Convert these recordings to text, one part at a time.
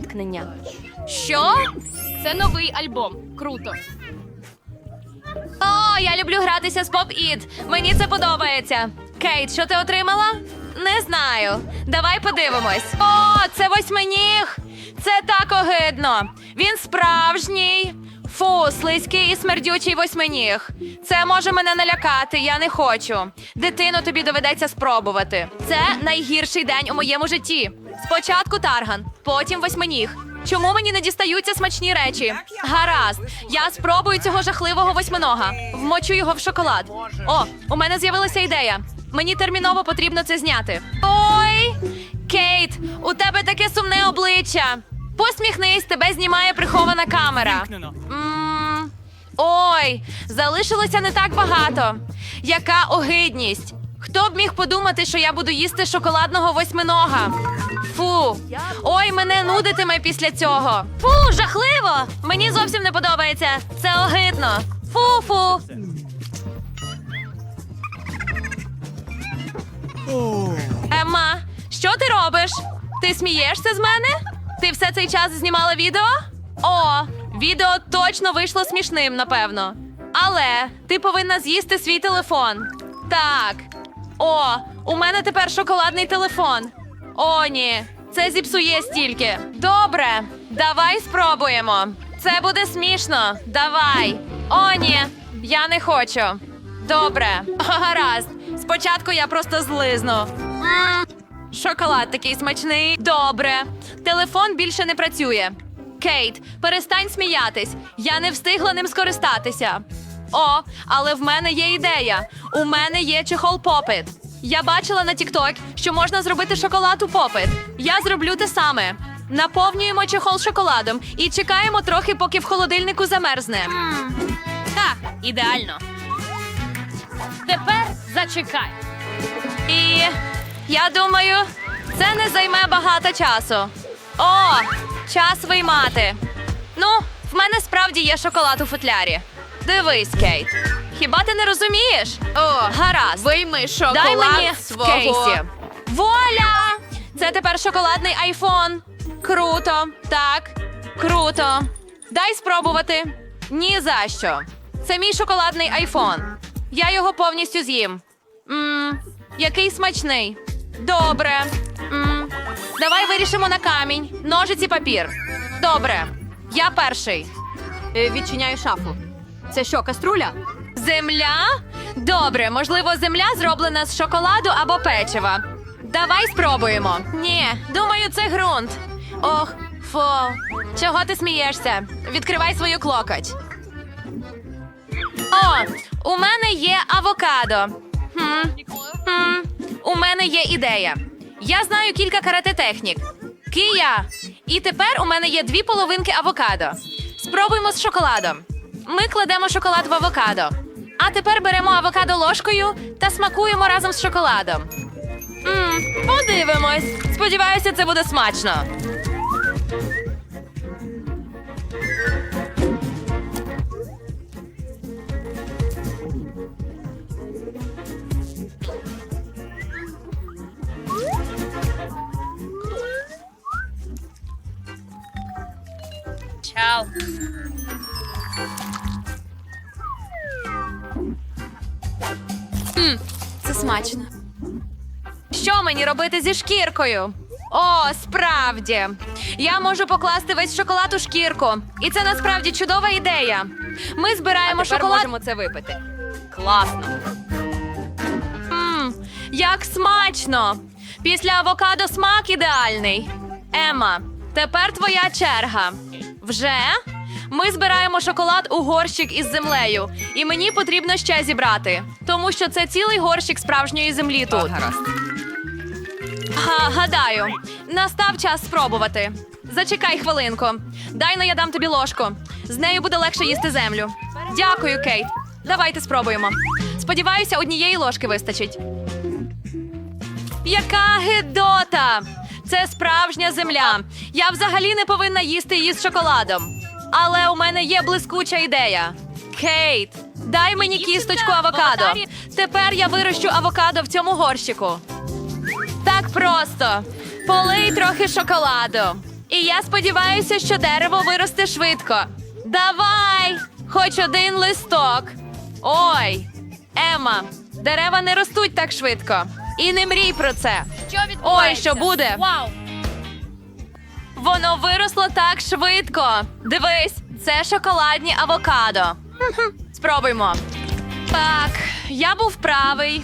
зіткнення. Що? Це новий альбом. Круто. О, я люблю гратися з поп іт. Мені це подобається. Кейт, що ти отримала? Не знаю. Давай подивимось. О, це восьминіг. Це так огидно. Він справжній. Фу, слизький і смердючий восьминіг. Це може мене налякати, я не хочу. Дитину тобі доведеться спробувати. Це найгірший день у моєму житті. Спочатку тарган, потім восьминіг. Чому мені не дістаються смачні речі? Гаразд, я спробую цього жахливого восьминога. Вмочу його в шоколад. О, у мене з'явилася ідея. Мені терміново потрібно це зняти. Ой, Кейт, у тебе таке сумне обличчя. Посміхнись, тебе знімає прихована камера. Ой, залишилося не так багато. Яка огидність. Хто б міг подумати, що я буду їсти шоколадного восьминога? Фу. Ой, мене нудитиме після цього. Фу, жахливо! Мені зовсім не подобається. Це огидно. Фу-фу. Емма, що ти робиш? Ти смієшся з мене? Ти все цей час знімала відео? О, відео точно вийшло смішним, напевно. Але ти повинна з'їсти свій телефон. Так. О, у мене тепер шоколадний телефон. О, ні, це зіпсує стільки. Добре, давай спробуємо. Це буде смішно. Давай. О, ні, я не хочу. Добре, гаразд. Спочатку я просто злизну. Шоколад такий смачний. Добре. Телефон більше не працює. Кейт, перестань сміятись. Я не встигла ним скористатися. О, але в мене є ідея. У мене є чехол попит. Я бачила на TikTok, що можна зробити шоколад у попит. Я зроблю те саме. Наповнюємо чехол шоколадом і чекаємо трохи, поки в холодильнику замерзне. Так, ідеально. Тепер зачекай. І я думаю, це не займе багато часу. О, час виймати. Ну, в мене справді є шоколад у футлярі. Дивись, Кейт. Хіба ти не розумієш? О, гаразд. Вийми шоколад Дай мені в кейсі. Вуаля! Це тепер шоколадний айфон. Круто, так, круто. Дай спробувати. Ні за що. Це мій шоколадний айфон. Я його повністю з'їм. Мм, який смачний. Добре. Мм, давай вирішимо на камінь. Ножиці папір. Добре. Я перший. Е, Відчиняю шафу. Це що, каструля? Земля? Добре, можливо, земля зроблена з шоколаду або печива. Давай спробуємо. Ні, думаю, це ґрунт. Ох, фу. Чого ти смієшся? Відкривай свою клокоть. О, у мене є авокадо. Хм. Хм. У мене є ідея. Я знаю кілька карате технік. Кия. І тепер у мене є дві половинки авокадо. Спробуємо з шоколадом. Ми кладемо шоколад в авокадо. А тепер беремо авокадо ложкою та смакуємо разом з шоколадом. Мм, подивимось. Сподіваюся, це буде смачно. Мені робити зі шкіркою? О, справді. Я можу покласти весь шоколад у шкірку. І це насправді чудова ідея. Ми збираємо шоколад. можемо це випити. Класно. Мм, як смачно! Після авокадо смак ідеальний. Ема, тепер твоя черга. Вже? Ми збираємо шоколад у горщик із землею, і мені потрібно ще зібрати, тому що це цілий горщик справжньої землі тут. Гаразд. Га, гадаю, настав час спробувати. Зачекай хвилинку. Дай но я дам тобі ложку. З нею буде легше їсти землю. Дякую, Кейт. Давайте спробуємо. Сподіваюся, однієї ложки вистачить. Яка гидота! Це справжня земля. Я взагалі не повинна їсти її з шоколадом. Але у мене є блискуча ідея. Кейт, дай мені кісточку авокадо. Тепер я вирощу авокадо в цьому горщику. Так просто. Полий трохи шоколаду. І я сподіваюся, що дерево виросте швидко. Давай! Хоч один листок. Ой, Ема, дерева не ростуть так швидко. І не мрій про це. Що? Ой, що буде? Вау! Воно виросло так швидко. Дивись, це шоколадні авокадо. Спробуймо. Так, я був правий.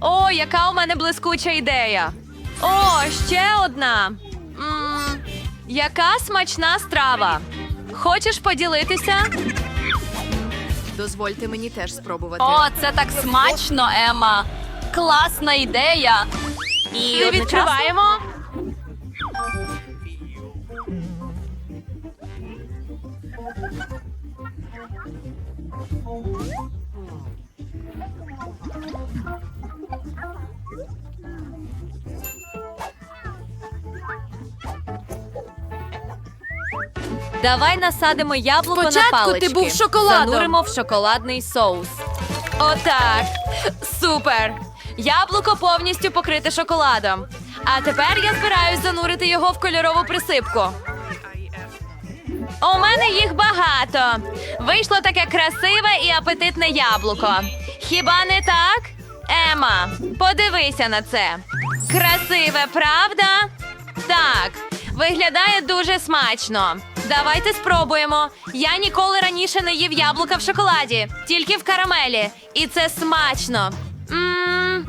О, яка у мене блискуча ідея. О, ще одна. м яка смачна страва. Хочеш поділитися? Дозвольте мені теж спробувати. О, це так смачно, Ема. Класна ідея. І одночасно- відкриваємо. Давай насадимо яблуко Спочатку на ти палички. був шоколадом. Зануримо в шоколадний соус. Отак. Супер. Яблуко повністю покрите шоколадом. А тепер я збираюсь занурити його в кольорову присипку. У мене їх багато. Вийшло таке красиве і апетитне яблуко. Хіба не так? Ема, подивися на це. Красиве, правда? Так, виглядає дуже смачно. Давайте спробуємо. Я ніколи раніше не їв яблука в шоколаді, тільки в карамелі. І це смачно. Мм,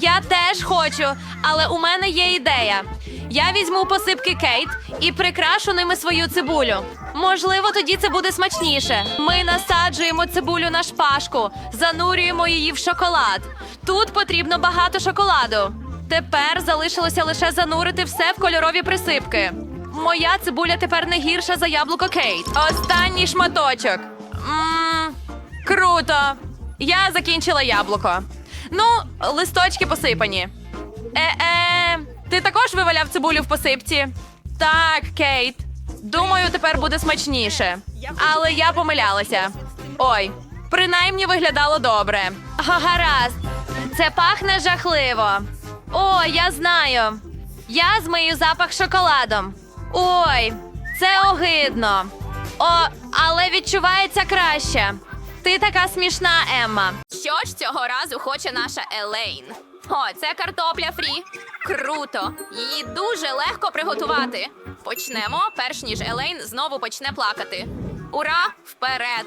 я теж хочу, але у мене є ідея. Я візьму посипки Кейт і прикрашу ними свою цибулю. Можливо, тоді це буде смачніше. Ми насаджуємо цибулю на шпажку, занурюємо її в шоколад. Тут потрібно багато шоколаду. Тепер залишилося лише занурити все в кольорові присипки. Моя цибуля тепер не гірша за яблуко Кейт. Останній шматочок. Мм, круто. Я закінчила яблуко. Ну, листочки посипані. Е-е, ти також виваляв цибулю в посипці? Так, Кейт. Думаю, тепер буде смачніше. Але я помилялася. Ой, принаймні виглядало добре. Гаразд. Це пахне жахливо. О, я знаю. Я змию запах шоколадом. Ой, це огидно. О, але відчувається краще. Ти така смішна, Емма. Що ж цього разу хоче наша Елейн? О, це картопля фрі. Круто! Її дуже легко приготувати. Почнемо, перш ніж Елейн знову почне плакати. Ура! Вперед!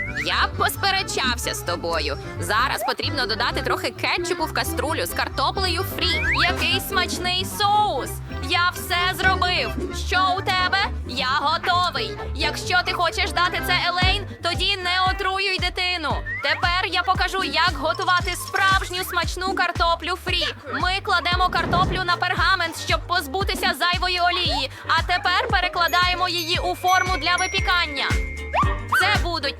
Я б посперечався з тобою. Зараз потрібно додати трохи кетчупу в каструлю з картоплею фрі. Який смачний соус! Я все зробив. Що у тебе? Я готовий. Якщо ти хочеш дати це Елейн, тоді не отруюй дитину. Тепер я покажу, як готувати справжню смачну картоплю фрі. Ми кладемо картоплю на пергамент, щоб позбутися зайвої олії. А тепер перекладаємо її у форму для випікання. Це будуть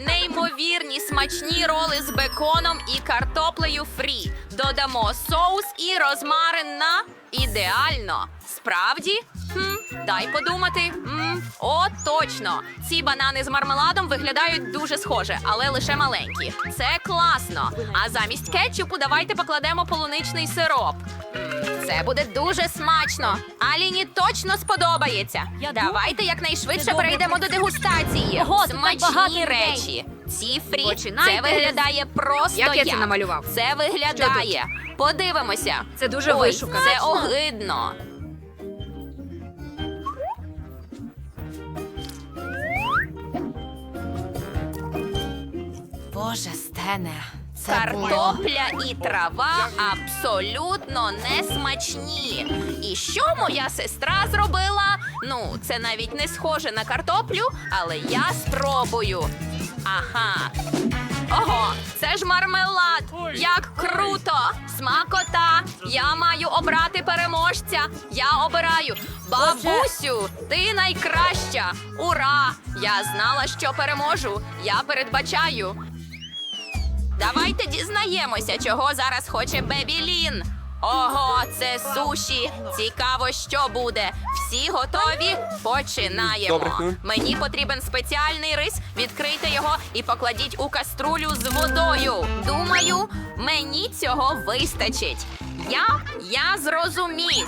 неймовірні смачні роли з беконом і картоплею фрі. Додамо соус і розмарин на ідеально. Справді? Хм, дай подумати. М, о, точно. Ці банани з мармеладом виглядають дуже схоже, але лише маленькі. Це класно. А замість кетчупу давайте покладемо полуничний сироп. М, Це буде дуже смачно. Аліні точно сподобається. Давайте якнайшвидше перейдемо до дегустації. Ого, тут так багато Смачні людей. речі. Сіфрі, Починайте це виглядає просто як. я Це намалював? Це виглядає. Подивимося. Це дуже вишукано. Це огидно. Боже, стене. Це Картопля і трава абсолютно не смачні. І що моя сестра зробила? Ну, це навіть не схоже на картоплю, але я спробую. Ага. Ого, це ж мармелад! Як круто! Смакота! Я маю обрати переможця. Я обираю. Бабусю, ти найкраща! Ура! Я знала, що переможу. Я передбачаю. Давайте дізнаємося, чого зараз хоче Бебі Лін. Ого, це суші. Цікаво, що буде. Всі готові? Починаємо. Добре, ну. Мені потрібен спеціальний рис. Відкрийте його і покладіть у каструлю з водою. Думаю, мені цього вистачить. Я, я зрозумів.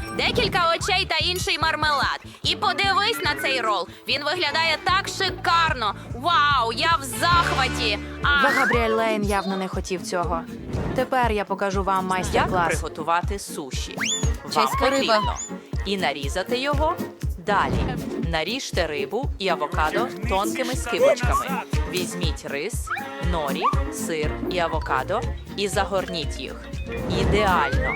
Декілька очей та інший мармелад. І подивись на цей рол. Він виглядає так шикарно. Вау, я в захваті. Ах, Габріель Лейн явно не хотів цього. Тепер я покажу вам Як майстер-клас. приготувати суші? Вам Чеська риба. потрібно і нарізати його. Далі наріжте рибу і авокадо тонкими скибочками. Візьміть рис, норі, сир і авокадо і загорніть їх. Ідеально.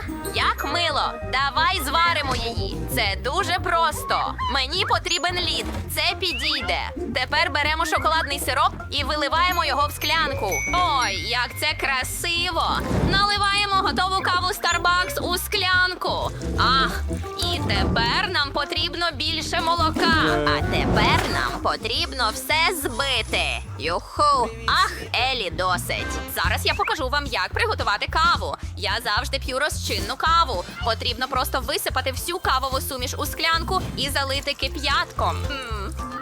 Як мило. Давай зваримо її. Це дуже просто. Мені потрібен лід. Це підійде. Тепер беремо шоколадний сироп і виливаємо його в склянку. Ой, як це красиво! Наливаємо готову каву Starbucks у склянку. Ах, і тепер нам потрібно більше молока. А тепер нам потрібно все збити. Юху, ах, Елі, досить. Зараз я покажу вам, як приготувати каву. Я завжди п'ю розчинну каву. Потрібно просто висипати всю кавову суміш у склянку і залити кип'ятком.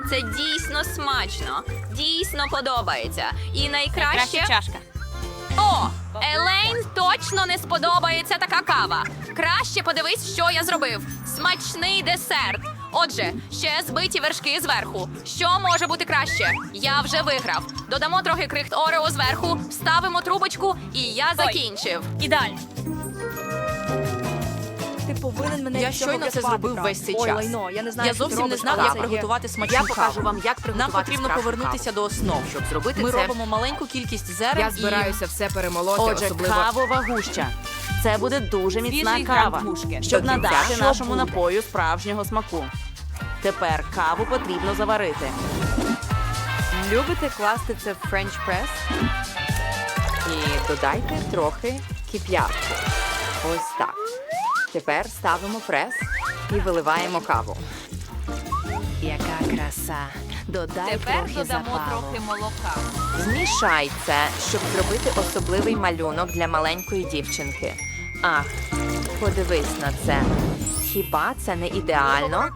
Це дійсно смачно, дійсно подобається. І найкраще. Чашка. О, Елейн точно не сподобається така кава. Краще подивись, що я зробив. Смачний десерт. Отже, ще збиті вершки зверху. Що може бути краще? Я вже виграв. Додамо трохи крихт Орео зверху, вставимо трубочку, і я закінчив. Ідеально. Ти повинен мене Я щойно це зробив весь цей час. я не знаю, Я зовсім не знав, як приготувати смачну Я покажу вам, як приготувати Нам потрібно повернутися до основ, щоб зробити Ми робимо маленьку кількість зерен Я збираюся все перемолоти, Отже, особливо... кавова гуща. Це буде дуже міцна кава, щоб надати нашому напою справжнього смаку. Тепер каву потрібно заварити. Любите класти це в френч прес? І додайте трохи кип'ятку. Ось так. Тепер ставимо прес і виливаємо каву. Яка краса! Додай Тепер трохи додамо запалу. трохи молока. Змішай це, щоб зробити особливий малюнок для маленької дівчинки. Ах, подивись на це. Хіба це не ідеально?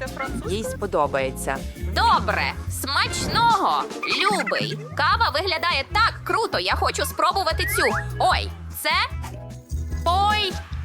Їй сподобається. Добре, смачного, любий. Кава виглядає так круто. Я хочу спробувати цю. Ой, це.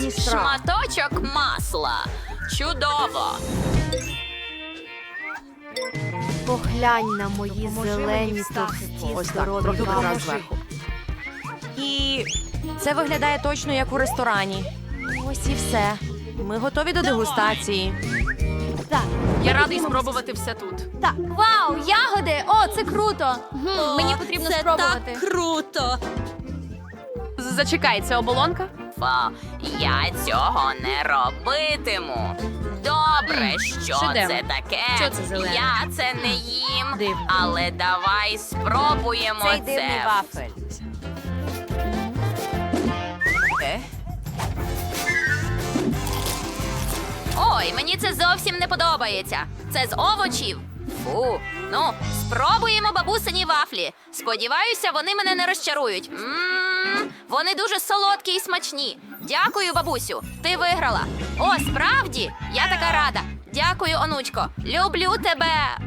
ось шматочок масла. Чудово. Поглянь на мої зелені товсті Ось так, здорові трохи зверху. І це виглядає точно як у ресторані. Ось і все. Ми готові до дегустації. Так, Я радий спробувати все тут. так. Вау, ягоди! О, це круто! Мені потрібно спробувати. круто! Зачекай, це оболонка? Фа, я цього не робитиму. Добре, що шедевр. це таке? Що це зелене? Я це не їм, Дивно. але давай спробуємо це. вафель. Е? Ой, мені це зовсім не подобається. Це з овочів. Фу. Ну, спробуємо бабусині вафлі. Сподіваюся, вони мене не розчарують. Мм, вони дуже солодкі і смачні. Дякую, бабусю. Ти виграла. О, справді? Я така рада. Дякую, онучко. Люблю тебе.